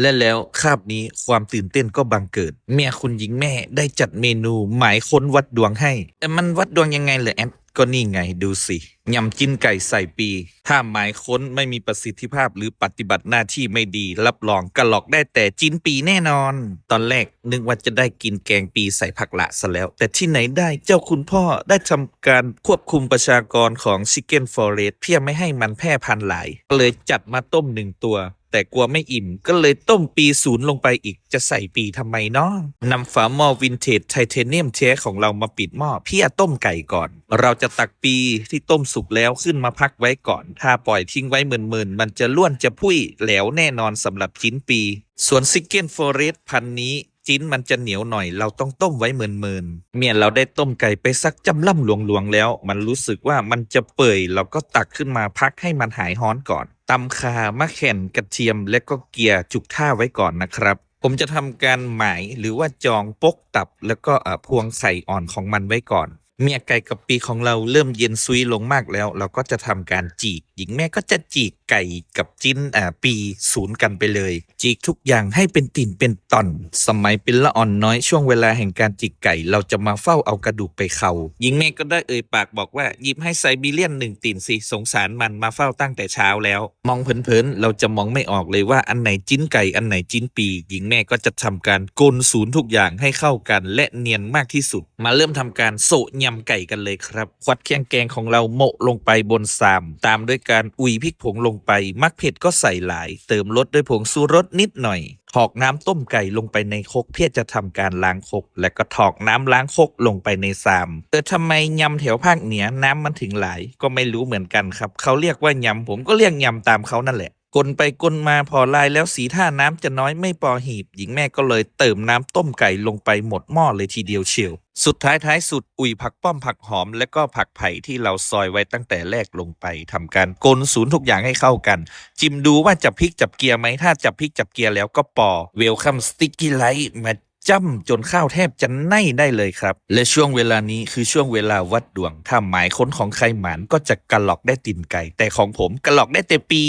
และแล้วคาบนี้ความตื่นเต้นก็บังเกิด เมียคุณหญิงแม่ได้จัดเมนูหมายค้นวัดดวงให้ แต่มันวัดดวงยังไงเหรอแอดก็นี่ไงดูสิยำจิ้นไก่ใส่ปีถ้าหมายค้นไม่มีประสิทธิภาพหรือปฏิบัติหน้าที่ไม่ดี รับรองกระหลอกได้แต่จิ้นปีแน่นอน ตอนแรกนึกว่าจะได้กินแกงปีใส่ผักละซะแล้ว แต่ที่ไหนได้เจ้าคุณพ่อได้ทำการควบคุมประชากรของชิคเก้นฟอเรสเพื่อไม่ให้มันแพร่พันธุ์หลายเลยจัดมาต้มหนึ่งตัว แต่กลัวไม่อิ่มก็เลยต้มปีศูนย์ลงไปอีกจะใส่ปีทำไมเนาะนำฝาหม้อวินเทจไทเทเนียมแท้ของเรามาปิดหม้อเพื่อต้มไก่ก่อน เราจะตักปีที่ต้มสุกแล้วขึ้นมาพักไว้ก่อน ถ้าปล่อยทิ้งไว้เมินๆมันจะล้วนจะพุ้ยแหลวแน่นอนสำหรับชิ้นปี ส่วนซิกเก้นฟอเรสพันนี้จิ้นมันจะเหนียวหน่อยเราต้องต้มไว้เมินๆเมียเราได้ต้มไก่ไปสักจำล่ำหลวงๆแล้ว มันรู้สึกว่ามันจะเปื่อยเราก็ตักขึ้นมาพักให้มันหายฮ้อนก่อน ตำคามะแข่นกระเทียมและก็เกียร์จุกท่าไว้ก่อนนะครับ ผมจะทำการหมายหรือว่าจองปกตับ แล้วก็เอ่อพวงใส่อ่อนของมันไว้ก่อน เมียไก่กับปีของเราเริ่มเย็นซุยลงมากแล้ว เราก็จะทำการจีก หญิงแม่ก็จะจีก ไก่กับจิ้นอ่าปีศูนย์กันไปเลยจีกทุกอย่างให้เป็นติ่นเป็นตอน สมัยเป็นละอ่อนน้อยช่วงเวลาแห่งการจีกไก่ เราจะมาเฝ้าเอากระดูกไปเขาหญิงแม่ก็ได้เอ่ยปากบอกว่าหยิบให้ไซบีเรียนหนึ่งติ่นสิสงสารมันมาเฝ้าตั้งแต่เช้าแล้ว มองเผินๆเราจะมองไม่ออกเลยว่าอันไหนจิ้นไก่อันไหนจิ้นปี หญิงแม่ก็จะทำการกลศูนย์ทุกอย่างให้เข้ากัน และเนียนมากที่สุด มาเริ่มทำการโสยำไก่กันเลยครับควัดเครื่องแกงของเราโมะลงไปบนซาม ตามด้วยการอุยพริกผงลงไป มักเผ็ดก็ใส่หลาย เติมรสด้วยผงซูรสนิดหน่อย ถอกน้ำต้มไก่ลงไปในคกเพื่อจะทำการล้างคก และก็ถอกน้ำล้างคกลงไปในซามเออทำไมยำแถวภาคเหนือน้ำมันถึงหลาย ก็ไม่รู้เหมือนกันครับ เขาเรียกว่ายำผมก็เรียกยำตามเขานั่นแหละ กลไปกลมาพอลายแล้วสีท่าน้ำจะน้อยไม่พอหีบ หญิงแม่ก็เลยเติมน้ำต้มไก่ลงไปหมดหม้อเลยทีเดียวเชียว สุดท้ายท้ายสุดอุ่ยผักป้อมผักหอม และก็ผักไผ่ที่เราซอยไว้ตั้งแต่แรกลงไปทำการกลศูนย์ทุกอย่างให้เข้ากัน จิมดูว่าจับพริกจับเกียร์ไหมถ้าจับพริกจับเกียร์แล้วก็ปอเวลคัมสติ๊กกี้ไลท์มาจ้ำจนข้าวแทบจะไหนได้เลยครับ และช่วงเวลานี้คือช่วงเวลาวัดดวง ถ้าหมายค้นของใครหมานก็จะกระหลอกได้ตินไก่ แต่ของผมกระหลอกได้แต่ปี